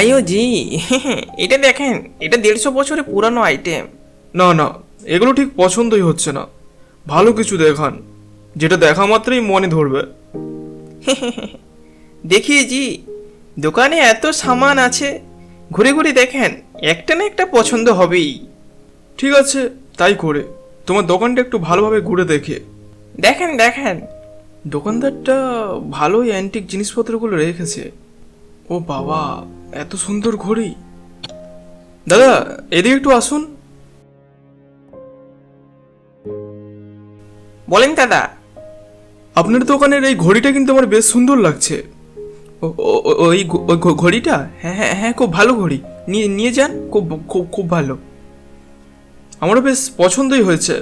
আইও জি। এটা দেখেন এটা দেড়শো বছরের পুরানো আইটেম না না এগুলো ঠিক পছন্দই হচ্ছে না। ভালো কিছু দেখান যেটা দেখা মাত্রই মনে ধরবে। দেখিয়ে জি দোকানে এত সামান আছে ঘুরে ঘুরে দেখেন একটা না একটা পছন্দ হবেই। ঠিক আছে তাই করে তোমার দোকানটা একটু ভালোভাবে ঘুরে দেখে। দেখেন দেখেন দোকানদারটা ভালোই অ্যান্টিক জিনিসপত্রগুলো রেখেছে। ও বাবা এত সুন্দর ঘড়ি। দাদা এদিকে একটু আসুন। বলেন দাদা। আপনার দোকানের এই ঘড়িটা কিন্তু আমার বেশ সুন্দর লাগছে। ওই ঘড়িটা? হ্যাঁ হ্যাঁ হ্যাঁ খুব ভালো ঘড়ি। নিয়ে নিয়ে যান খুব খুব খুব ভালো। আমারও বেশ পছন্দই হয়েছে।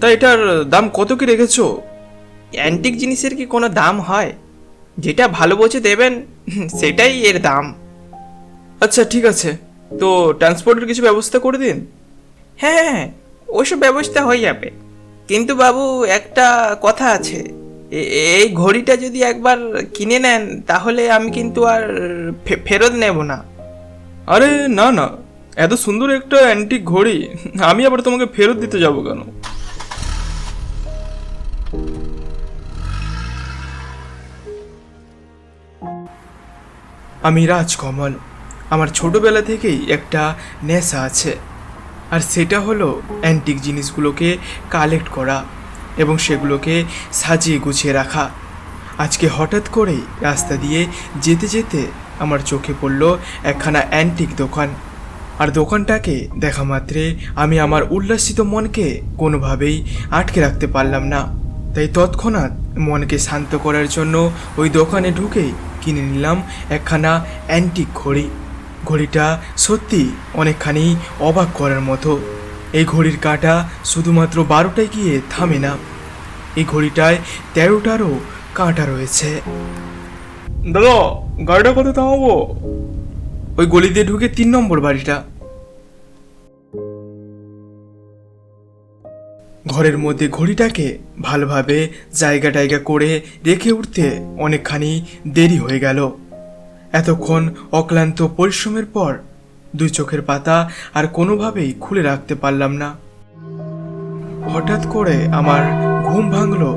তা এটার দাম কত কি রেখেছো? অ্যান্টিক জিনিসের কি কোনো দাম হয়? যেটা ভালো বোঝে দেবেন সেটাই এর দাম। আচ্ছা ঠিক আছে। তো ট্রান্সপোর্টের কিছু ব্যবস্থা করে দিন? হ্যাঁ হ্যাঁ ওইসব ব্যবস্থা হয়ে যাবে। কিন্তু বাবু একটা কথা আছে। এ- এই ঘড়িটা যদি একবার কিনে নেন তাহলে আমি কিন্তু আর ফেরত নেব না। আরে না না। এত সুন্দর একটা অ্যান্টিক ঘড়ি। আমি আবার তোমাকে ফেরত দিতে যাব কেন? আমি রাজকমল। আমার ছোটবেলা থেকেই একটা নেশা আছে। আর সেটা হলো অ্যান্টিক জিনিসগুলোকে কালেক্ট করা এবং সেগুলোকে সাজিয়ে গুছিয়ে রাখা। আজকে হঠাৎ করেই রাস্তা দিয়ে যেতে যেতে আমার চোখে পড়ল একখানা অ্যান্টিক দোকান। আর দোকানটাকে দেখা মাত্রে আমি আমার উল্লাসিত মনকে কোনোভাবেই আটকে রাখতে পারলাম না। তাই তৎক্ষণাৎ মনকে শান্ত করার জন্য ওই দোকানে ঢুকেই কিনে নিলাম একখানা অ্যান্টিক ঘড়ি। ঘড়িটা সত্যি অনেকখানি অবাক করার মতো। এই ঘড়ির কাঁটা শুধুমাত্র বারোটায় গিয়ে থামে না, এই ঘড়িটায় তেরোটারও কাঁটা রয়েছে। দাদা, গাড়িটা কত থামাবো? ওই গলি দিয়ে ঢুকে তিন নম্বর বাড়িটা। ঘরের মধ্যে ঘড়িটাকে ভালোভাবে জায়গা টায়গা করে রেখে উঠতে অনেকখানি দেরি হয়ে গেল। এতক্ষণ অক্লান্ত পরিশ্রমের পর দুই চোখের পাতা আর কোনোভাবেই খুলে রাখতে পারলাম না। হঠাৎ করে আমার ঘুম ভাঙলো,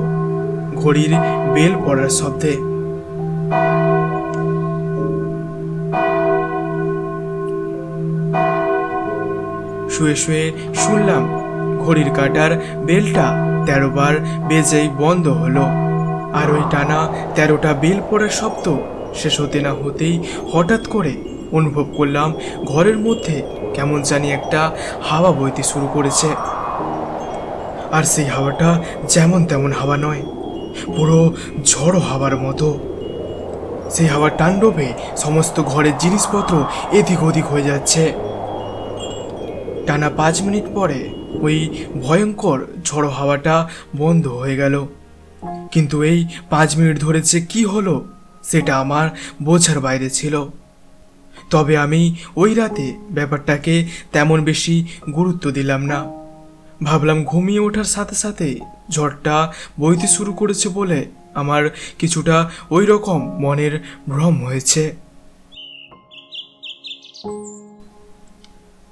ঘড়ির বেল পড়ার শব্দে। শুয়ে শুয়ে শুনলাম ঘড়ির কাটার বেলটা তেরো বার বেজেই বন্ধ হলো, আর ওই টানা তেরোটা বেল পড়ার শব্দ শেষ হতে না হতেই হঠাৎ করে অনুভব করলাম ঘরের মধ্যে কেমন জানি একটা হাওয়া বইতে শুরু করেছে। আর সেই হাওয়াটা যেমন তেমন হাওয়া নয়, পুরো ঝড়ো হাওয়ার মতো। সেই হাওয়ার তাণ্ডবে সমস্ত ঘরের জিনিসপত্র এদিক ওদিক হয়ে যাচ্ছে। টানা পাঁচ মিনিট পরে ওই ভয়ঙ্কর ঝড়ো হাওয়াটা বন্ধ হয়ে গেল। কিন্তু এই পাঁচ মিনিট ধরে যে কী হলো সেটা আমার বোঝার বাইরে ছিল। তবে আমি ওই রাতে ব্যাপারটাকে তেমন বেশি গুরুত্ব দিলাম না। ভাবলাম ঘুমিয়ে ওঠার সাথে সাথে ঝড়টা বইতে শুরু করেছে বলে আমার কিছুটা ওই রকম মনের ভ্রম হয়েছে।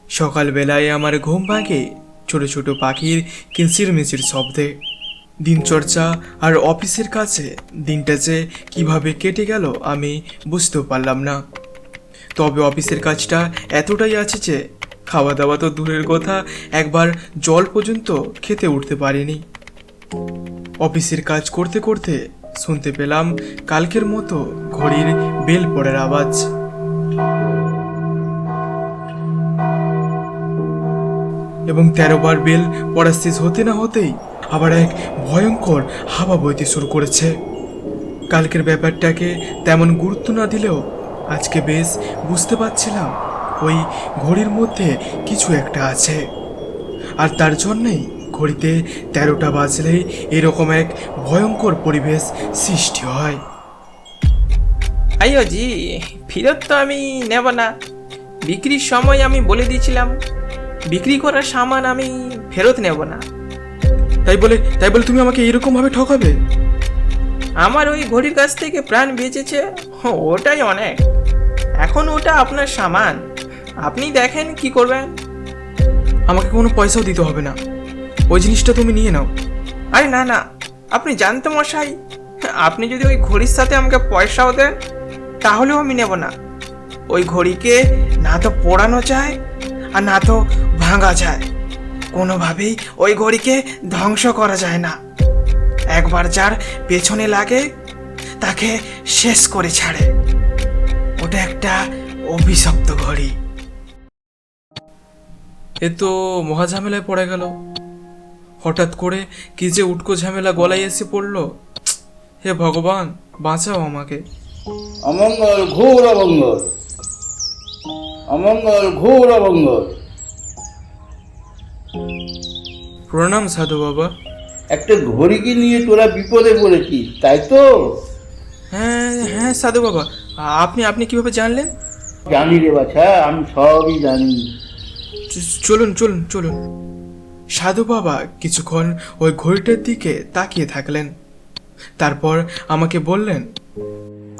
সকালবেলায় আমার ঘুম ভাঙে ছোট ছোট পাখির কিচিরমিচির শব্দে। দিনচর্চা আর অফিসের কাছে দিনটা যে কীভাবে কেটে গেল আমি বুঝতেও পারলাম না। তবে অফিসের কাজটা এতটাই আছে যে খাওয়া দাওয়া তো দূরের কথা, একবার জল পর্যন্ত খেতে উঠতে পারিনি। অফিসের কাজ করতে করতে শুনতে পেলাম কালকের মতো ঘড়ির বেল পড়ার আওয়াজ। এবং তেরো বার বেল পড়া শেষ হতে না হতেই আবার এক ভয়ঙ্কর হাওয়া বইতে শুরু করেছে। কালকের ব্যাপারটাকে তেমন গুরুত্ব না দিলেও আজকে বেশ বুঝতে পারছিলাম ওই ঘড়ির মধ্যে কিছু একটা আছে। আর তার জন্যেই ঘড়িতে তেরোটা বাজলেই এরকম এক ভয়ঙ্কর পরিবেশ সৃষ্টি হয়। আইও জি, ফেরত তো আমি নেব না। বিক্রির সময় আমি বলে দিয়েছিলাম। বিক্রি করার সামান আমি ফেরত নেব না। তাই বলে তাই বলে তুমি আমাকে এরকম ভাবে ঠকাবে? আমার ওই ঘড়ির কাছ থেকে প্রাণ বেঁচেছে ওটাই অনেক। এখন ওটা আপনার সামান। আপনি দেখেন কি করবেন। আমাকে কোনো পয়সাও দিতে হবে না। ওই জিনিসটা তুমি নিয়ে নাও। আরে না না, আপনি জানতো মশাই, আপনি যদি ওই ঘড়ির সাথে আমাকে পয়সাও দেন, তাহলেও আমি নেব না। ওই ঘড়িকে না তো পোড়ানো যায়, আর না তো ভাঙা যায়। কোনোভাবেই ওই ঘড়িকে ধ্বংস করা যায় না। একবার যার পেছনে লাগে তাকে শেষ করে ছাড়ে। ওটা একটা অভিশপ্ত ঘড়ি। এ তো মহা ঝামেলায় পড়ে গেল। হঠাৎ করে কি যে উটকো ঝামেলা গলায় এসে পড়ল। হে ভগবান বাঁচাও আমাকে। অমঙ্গল ঘোর অমঙ্গল। অমঙ্গল ঘোর অমঙ্গল। প্রণাম সাধু বাবা। একটা ঘড়িকে নিয়ে তোরা বিপদে পড়েছিস তাই তো? হ্যাঁ হ্যাঁ সাধু বাবা। আপনি আপনি কীভাবে জানলেন? জানি রে বাছা আমি সবই জানি। চলুন চলুন চলুন। সাধু বাবা কিছুক্ষণ ওই ঘড়িটার দিকে তাকিয়ে থাকলেন। তারপর আমাকে বললেন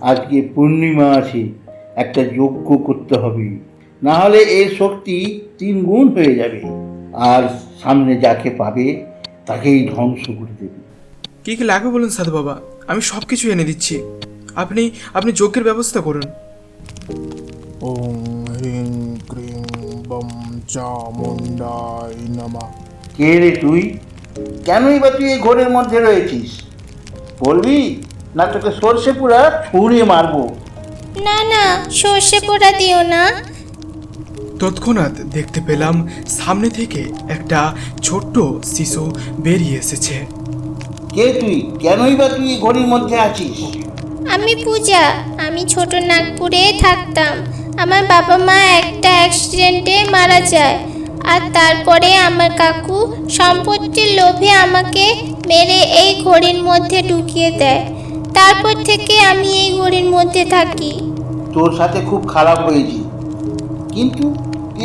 আজকে পূর্ণিমা আছে একটা যজ্ঞ করতে হবে। না হলে এর শক্তি তিন গুণ হয়ে যাবে। আর সামনে যাকে পাবে তাকেই ধ্বংস করে দেবে। কি কি লাগবে বলুন সাধু বাবা? আমি সব কিছু এনে দিচ্ছি। আপনি আপনি যজ্ঞের ব্যবস্থা করুন। ওং হ্রিং ক্রিং বম চামুন্ডাই নমা। কে রে তুই? কেনই বা তুই এই ঘোরের মধ্যে রয়েছিস? বলবি? না তোকে সর্ষে পুরা ছুঁড়ে মারবো। না না সর্ষে পোড়া দিও না। তৎক্ষণাৎ দেখতে পেলাম সামনে থেকে একটা ছোট্ট শিশু বেরিয়ে এসেছে। কে তুই? কেনই বা তুই ঘড়ির মধ্যে আছিস? আমি পূজা। আমি ছোট নাগপুরে থাকতাম। আমার বাবা মা একটা অ্যাক্সিডেন্টে মারা যায় আর তারপরে আমার কাকু সম্পত্তির লোভে আমাকে মেরে এই ঘড়ির মধ্যে ঢুকিয়ে দেয়। তারপর থেকে আমি এই ঘড়ির মধ্যে থাকি। তোর সাথে খুব খারাপ হয়েছে। কিন্তু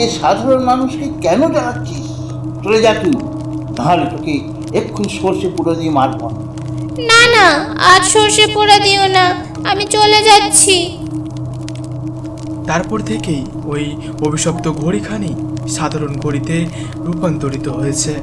এই সাধারণ মানুষকে কেন জ্বালাচ্ছিস চলে যা তুই তাহলে তোকে এক্ষুনি সর্ষে পুরো দিয়ে মারব। না না আর সর্ষে পোড়া দিও না আমি চলে যাচ্ছি। তারপর থেকেই ওই অভিশপ্ত ঘড়িখানি সাধারণ ঘড়িতে রূপান্তরিত হয়েছে।